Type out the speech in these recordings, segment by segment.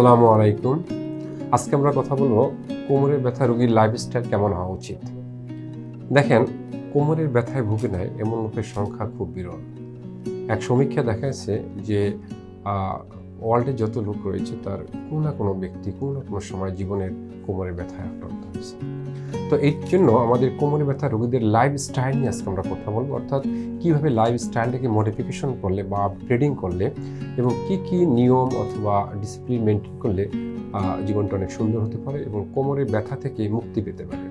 আসসালামু আলাইকুম। আজকে আমরা কথা বলব কোমরের ব্যথা রোগীর লাইফস্টাইল কেমন হওয়া উচিত? দেখেন, কোমরের ব্যথায় ভুগে নেয় এমন লোকের সংখ্যা খুব বিরল। এক সমীক্ষা দেখা যাচ্ছে যে ওয়ার্ল্ডে যত লোক রয়েছে তার কোনো না কোনো ব্যক্তি কোনো না কোনো সময় জীবনের কোমরের ব্যথায় আক্রান্ত হয়েছে। তো এর জন্য আমাদের কোমরে ব্যথা রোগীদের লাইফ স্টাইল নিয়ে আজকে আমরা কথা বলব। অর্থাৎ কীভাবে লাইফ স্টাইলটাকে মডিফিকেশন করলে বা আপগ্রেডিং করলে এবং কি কি নিয়ম অথবা ডিসিপ্লিন মেনটেন করলে জীবনটা অনেক সুন্দর হতে পারে এবং কোমরের ব্যথা থেকে মুক্তি পেতে পারে।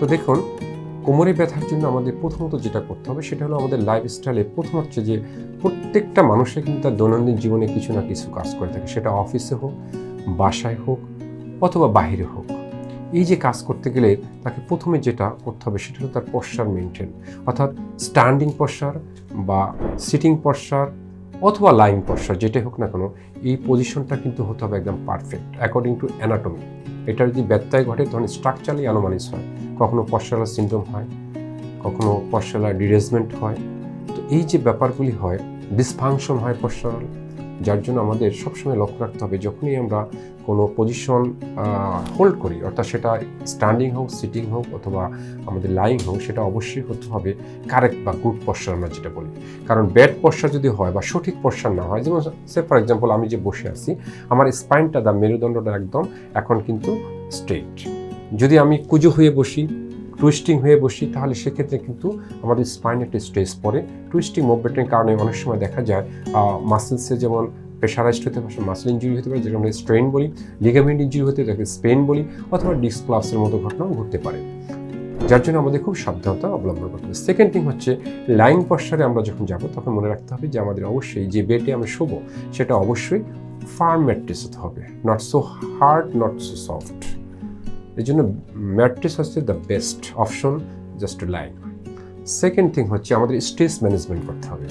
তো দেখুন কোমরে ব্যথার জন্য আমাদের প্রথমত যেটা করতে হবে সেটা হলো আমাদের লাইফস্টাইলে প্রথম হচ্ছে যে প্রত্যেকটা মানুষের কিন্তু তার দৈনন্দিন জীবনে কিছু না কিছু কাজ করে থাকে। সেটা অফিসে হোক, বাসায় হোক অথবা বাইরে হোক। এই যে কাজ করতে গেলে তাকে প্রথমে যেটা করতে হবে সেটা হলো তার পশ্চার মেনটেন অর্থাৎ স্ট্যান্ডিং পশ্চার বা সিটিং পশ্চার অথবা লাইন পশ্চার যেটাই হোক না কেন, এই পজিশনটা কিন্তু হতে হবে একদম পারফেক্ট অ্যাকর্ডিং টু অ্যানাটমি এটা যদি ব্যত্যয় ঘটে, তখন স্ট্রাকচারালি অ্যানোমালিস হয়, কখনো পশ্চারাল সিন্ড্রোম হয়, কখনো পশ্চারাল ডিরেজমেন্ট হয়। তো এই যে ব্যাপারগুলি হয় ডিসফাংশন হয় পশ্চারাল যার জন্য আমাদের সবসময় লক্ষ্য রাখতে হবে, যখনই আমরা কোনো পজিশন হোল্ড করি, অর্থাৎ সেটা স্ট্যান্ডিং হোক সিটিং হোক, অথবা আমাদের লাইং হোক, সেটা অবশ্যই হতে হবে কারেক্ট বা গুড পশ্চার আমরা যেটা বলি। কারণ ব্যাড পশ্চার যদি হয় বা সঠিক পশ্চার না হয়, যেমন সে ফর এক্সাম্পল আমি যে বসে আছি, আমার স্পাইনটা দা মেরুদণ্ডটা একদম এখন কিন্তু স্ট্রেট যদি আমি কুজো হয়ে বসি টুইস্টিং হয়ে বসি, তাহলে সেক্ষেত্রে কিন্তু আমাদের স্পাইন একটা স্ট্রেস পড়ে। টুইস্টিং মুভমেন্টের কারণে অনেক সময় দেখা যায় মাসেলসে যেমন প্রেশারাইজড হতে পারে মাসেল ইঞ্জুরি হতে পারে, যেটা আমরা স্ট্রেন বলি লিগামেন্ট ইঞ্জুরি হতে, তাকে স্পেন বলি, অথবা ডিসপ্লাসের মতো ঘটনাও ঘটতে পারে। যার জন্য আমাদের খুব সাবধানতা অবলম্বন করতে হবে। সেকেন্ড থিং হচ্ছে লাইন পশ্চারে আমরা যখন যাব, তখন মনে রাখতে হবে যে আমাদের অবশ্যই যে বেডে আমরা শোবো, সেটা অবশ্যই ফার্ম ম্যাট্রিস হতে হবে। Not so hard not so soft এই জন্য ম্যাট্রিস হচ্ছে the best option just to line second thing হচ্ছে আমাদের স্ট্রেস ম্যানেজমেন্ট করতে হবে।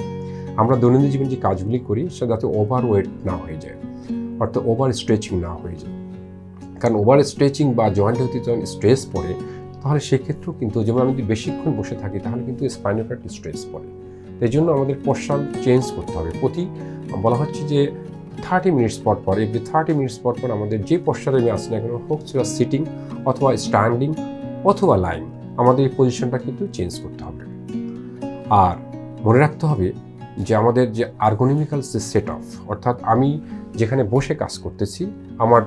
আমরা দৈনন্দিন জীবনে যে কাজগুলি করি, সেটা যাতে ওভার ওয়েট না হয়ে যায়, অর্থাৎ ওভার স্ট্রেচিং না হয়ে যায়। কারণ ওভার স্ট্রেচিং বা জয়েন্টে হতে যখন স্ট্রেস পড়ে, তাহলে সেক্ষেত্রেও কিন্তু যেমন আমি যদি বেশিক্ষণ বসে থাকি, তাহলে কিন্তু স্পাইনাল স্ট্রেস পড়ে। এই জন্য আমাদের পোশাক চেঞ্জ করতে হবে। প্রতি বলা হচ্ছে যে থার্টি মিনিটস পর পর এভরি থার্টি মিনিটস পর পর আমাদের যে পশ্চাতে আমি আসি না কেন, হোক সেটা সিটিং অথবা স্ট্যান্ডিং অথবা লাইন আমাদের এই পজিশনটা কিন্তু চেঞ্জ করতে হবে। আর মনে রাখতে হবে যে আমাদের যে আর্গোনমিক্যাল যে সেট অফ অর্থাৎ আমি যেখানে বসে কাজ করতেছি, আমার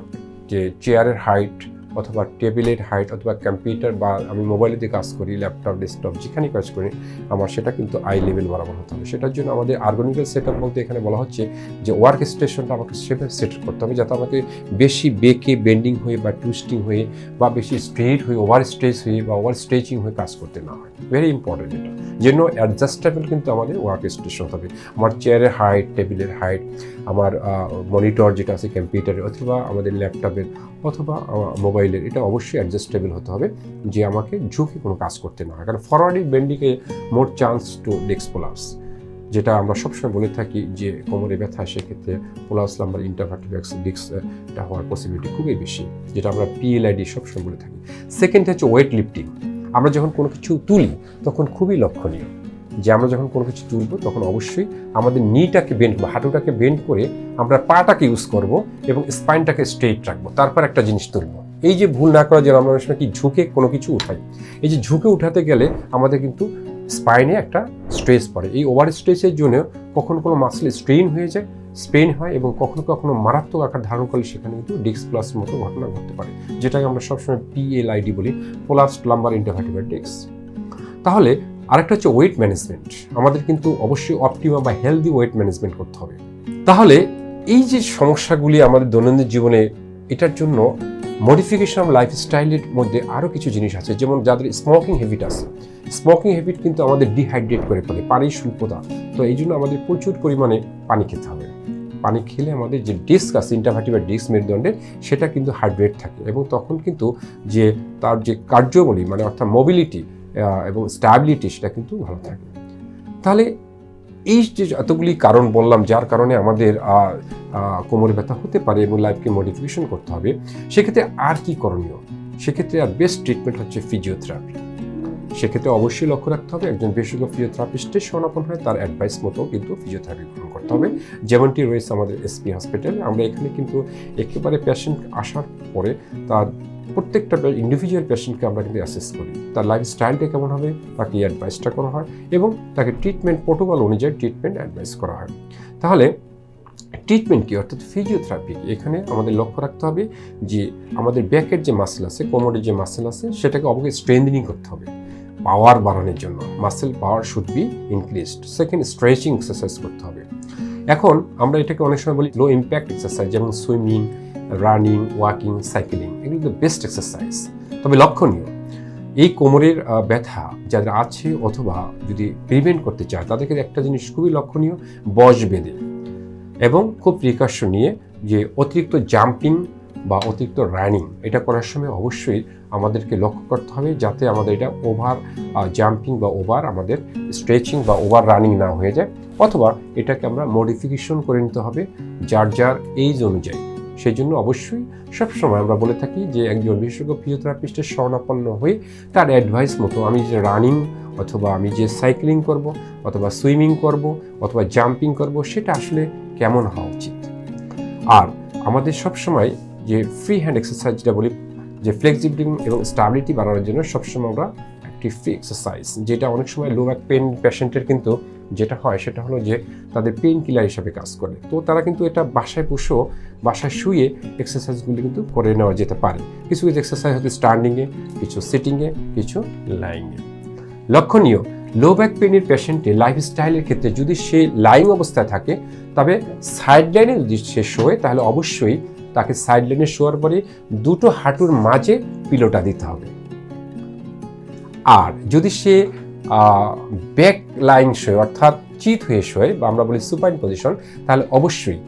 যে চেয়ারের হাইট অথবা টেবিলের হাইট অথবা কম্পিউটার বা আমি মোবাইলে দিয়ে কাজ করি ল্যাপটপ ডেস্কটপ যেখানে কাজ করি, আমার সেটা কিন্তু আই লেভেল বরাবর হতে হবে। সেটার জন্য আমাদের আর্গোনিক্যাল সেট আপ বলতে এখানে বলা হচ্ছে যে ওয়ার্ক স্টেশনটা আমাকে সেভাবে সেট করতে হবে যাতে আমাকে বেশি বেঁকে বেন্ডিং হয়ে বা টুইস্টিং হয়ে বা বেশি স্ট্রেট হয়ে ওভার স্ট্রেচ হয়ে বা ওভার স্ট্রেচিং হয়ে কাজ করতে না হয়। ভেরি ইম্পর্টেন্ট এটা। জন্য অ্যাডজাস্টেবল কিন্তু আমাদের ওয়ার্ক স্টেশন হবে। আমার চেয়ারের হাইট টেবিলের হাইট আমার মনিটর যেটা আছে কম্পিউটারের অথবা আমাদের ল্যাপটপের অথবা মোবাইলের এটা অবশ্যই অ্যাডজাস্টেবল হতে হবে যে আমাকে ঝুঁকে কোনো কাজ করতে না হয়। কারণ ফরওয়ার্ডিং বেন্ডিংয়ে মোর চান্স টু ডেক্স পোলাস যেটা আমরা সবসময় বলে থাকি যে কোমরে ব্যথা, সেক্ষেত্রে পোলাস নাম্বার ইন্টারভার্টিভ্যাক্স ডিক্স এটা হওয়ার পসিবিলিটি খুবই বেশি, যেটা আমরা পিএলআইডি সবসময় বলে থাকি। সেকেন্ড হচ্ছে ওয়েট লিফটিং আমরা যখন কোনো কিছু তুলি, তখন খুবই লক্ষণীয় যে আমরা যখন কোনো কিছু তুলবো, তখন অবশ্যই আমাদের নিটাকে বেন্ড বা হাঁটুটাকে বেন্ড করে আমরা পাটাকে ইউজ করব এবং স্পাইনটাকে স্ট্রেট রাখব, তারপর একটা জিনিস তুলবো। এই যে ভুল না করা যে আমরা অনেক কি ঝুঁকে কোনো কিছু উঠাই এই যে ঝুঁকে উঠাতে গেলে আমাদের কিন্তু স্পাইনে একটা স্ট্রেস পড়ে। এই ওভার স্ট্রেসের জন্য কখনো কোনো মাসেল স্ট্রেইন হয়ে যায় স্পেন হয় এবং কখনো কখনো মারাত্মক আকার ধারণ করলে সেখানে কিন্তু ডিক্স প্লাস মতো ঘটনা ঘটতে পারে, যেটাকে আমরা সবসময় পিএলআইডি বলি পোলাস্ট লাম্বার ইন্টারভার্টিভার ডিক্স তাহলে আরেকটা হচ্ছে ওয়েট ম্যানেজমেন্ট আমাদের কিন্তু অবশ্যই অপটিমা বা হেলদি ওয়েট ম্যানেজমেন্ট করতে হবে। তাহলে এই যে সমস্যাগুলি আমাদের দৈনন্দিন জীবনে, এটার জন্য মডিফিকেশন অফ লাইফস্টাইলের মধ্যে আরও কিছু জিনিস আছে, যেমন যাদের স্মোকিং হ্যাবিট আছে। স্মোকিং হ্যাবিট কিন্তু আমাদের ডিহাইড্রেট করে ফেলে, পানির স্বল্পতা তো এই জন্য আমাদের প্রচুর পরিমাণে পানি খেতে হবে। পানি খেলে আমাদের যে ডিস্ক আছে ইন্টারভার্টিভার ডিস্ক মেরুদণ্ডের সেটা কিন্তু হাইড্রেট থাকে এবং তখন কিন্তু যে তার যে কার্যবলী মানে অর্থাৎ মোবিলিটি এবং স্ট্যাবিলিটি সেটা কিন্তু ভালো থাকে। তাহলে এই যে এতগুলি কারণ বললাম, যার কারণে আমাদের কোমরে ব্যথা হতে পারে এবং লাইফকে মডিফিকেশন করতে হবে, সেক্ষেত্রে আর কি করণীয় সেক্ষেত্রে আর বেস্ট ট্রিটমেন্ট হচ্ছে ফিজিওথেরাপি সেক্ষেত্রে অবশ্যই লক্ষ্য রাখতে হবে, একজন বিশেষজ্ঞ ফিজিওথেরাপিস্টের শরণাপন্ন হয় তার অ্যাডভাইস মতো কিন্তু ফিজিওথেরাপি গ্রহণ। করতে হবে যেমনটি রয়েছে আমাদের এসপি হসপিটালে আমরা এখানে কিন্তু একেবারে পেশেন্ট আসার পরে তার প্রত্যেকটা ইন্ডিভিজুয়াল পেশেন্টকে আমরা কিন্তু অ্যাসেস করি। তার লাইফস্টাইলটা কেমন হবে, তাকে অ্যাডভাইসটা করা হয় এবং তাকে ট্রিটমেন্ট প্রোটোকল অনুযায়ী ট্রিটমেন্ট অ্যাডভাইস করা হয়। তাহলে ট্রিটমেন্ট কি? অর্থাৎ ফিজিওথেরাপি এখানে আমাদের লক্ষ্য রাখতে হবে যে আমাদের ব্যাকের যে মাসেল আছে কোমরের যে মাসেল আছে, সেটাকে অবশ্যই স্ট্রেন্থনিং করতে হবে। পাওয়ার বাড়ানোর জন্য। Muscle power should be increased second stretching exercise করতে হবে। এখন আমরা এটাকে অনেক সময় বলি লো ইম্প্যাক্ট এক্সারসাইজ যেমন swimming running walking cycling the best exercise তবে লক্ষণীয়, এই কোমরের ব্যথা যাদের আছে অথবা যদি প্রিভেন্ট করতে চায় তাদেরকে একটা জিনিস খুবই লক্ষণীয়, বস বেঁধে। এবং খুব প্রিকশন নিয়ে যে অতিরিক্ত জাম্পিং বা অতিরিক্ত রানিং এটা করার সময় অবশ্যই আমাদেরকে লক্ষ্য করতে হবে যাতে আমাদের এটা ওভার জাম্পিং বা ওভার আমাদের স্ট্রেচিং বা ওভার রানিং না হয়ে যায়। অথবা এটাকে আমরা মডিফিকেশন করে নিতে হবে, যার যার এইজ অনুযায়ী। সেই জন্য অবশ্যই সবসময় আমরা বলে থাকি যে একজন বিশেষজ্ঞ ফিজিওথেরাপিস্টের শরণাপন্ন হয়ে তার অ্যাডভাইস মতো আমি যে রানিং অথবা আমি যে সাইক্লিং করব অথবা সুইমিং করব অথবা জাম্পিং করব সেটা আসলে কেমন হওয়া উচিত। আর আমাদের সবসময় যে ফ্রি হ্যান্ড এক্সারসাইজটা বলি, যে ফ্লেক্সিবিলিটি এবং স্টাবিলিটি বাড়ানোর জন্য সবসময় আমরা একটি ফ্রি এক্সারসাইজ যেটা অনেক সময় লো ব্যাক পেন পেশেন্টের কিন্তু যেটা হয় সেটা হলো যে তাদের পেন কিলার হিসাবে কাজ করে। তো তারা কিন্তু এটা বাসায় বসেও, বাসায় শুয়ে এক্সারসাইজগুলি কিন্তু করে নেওয়া যেতে পারে। কিছু কিছু এক্সারসাইজ হচ্ছে স্ট্যান্ডিংয়ে কিছু সিটিংয়ে কিছু লাইংয়ে লক্ষণীয় লো ব্যাক পেনের পেশেন্টে লাইফস্টাইলের ক্ষেত্রে যদি সে লাইং অবস্থায় থাকে, তবে সাইড লাইনে যদি সে শোয়, তাহলে অবশ্যই তাকে সাইড লাইনে শোয়ার পরে দুটো হাঁটুর মাঝে পিলোটা দিতে হবে। আর যদি সে ব্যাক লাইন শোয়, অর্থাৎ চিত হয়ে শোয়, বা আমরা বলি সুপাইন পজিশন তাহলে অবশ্যই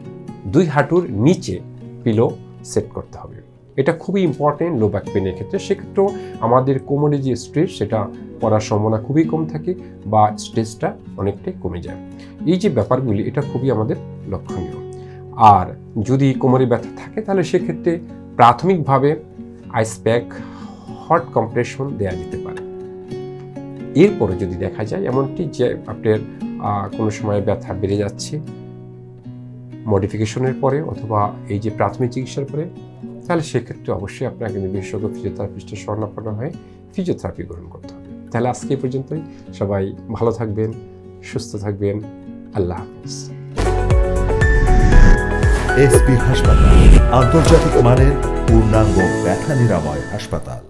দুই হাঁটুর নিচে পিলো সেট করতে হবে। এটা খুবই ইম্পর্টেন্ট লো ব্যাক পেনের ক্ষেত্রে। সেক্ষেত্রেও আমাদের কোমরে যে স্ট্রেস সেটা পড়ার সম্ভাবনা খুবই কম থাকে বা স্ট্রেসটা অনেকটাই কমে যায়। এই যে ব্যাপারগুলি, এটা খুবই আমাদের লক্ষণীয়। আর যদি কোমরে ব্যথা থাকে, তাহলে সেক্ষেত্রে প্রাথমিকভাবে আইস প্যাক হট কম্প্রেশন দেওয়া যেতে পারে। এরপরে যদি দেখা যায়, এমনটি যে আপনার কোনো সময় ব্যথা বেড়ে যাচ্ছে মডিফিকেশনের পরে অথবা এই যে প্রাথমিক চিকিৎসার পরে, তাহলে সেক্ষেত্রে অবশ্যই আপনাকে বিশেষজ্ঞ ফিজিওথেরাপিস্টের স্বর্ণাপন্ন হয়ে ফিজিওথেরাপি গ্রহণ করতে হবে। তাহলে আজকে এই পর্যন্তই। সবাই ভালো থাকবেন, সুস্থ থাকবেন। আল্লাহ হাফিজ। এসপি হাসপাতাল, আন্তর্জাতিক মানের পূর্ণাঙ্গ ব্যথা নিরাময় হাসপাতাল।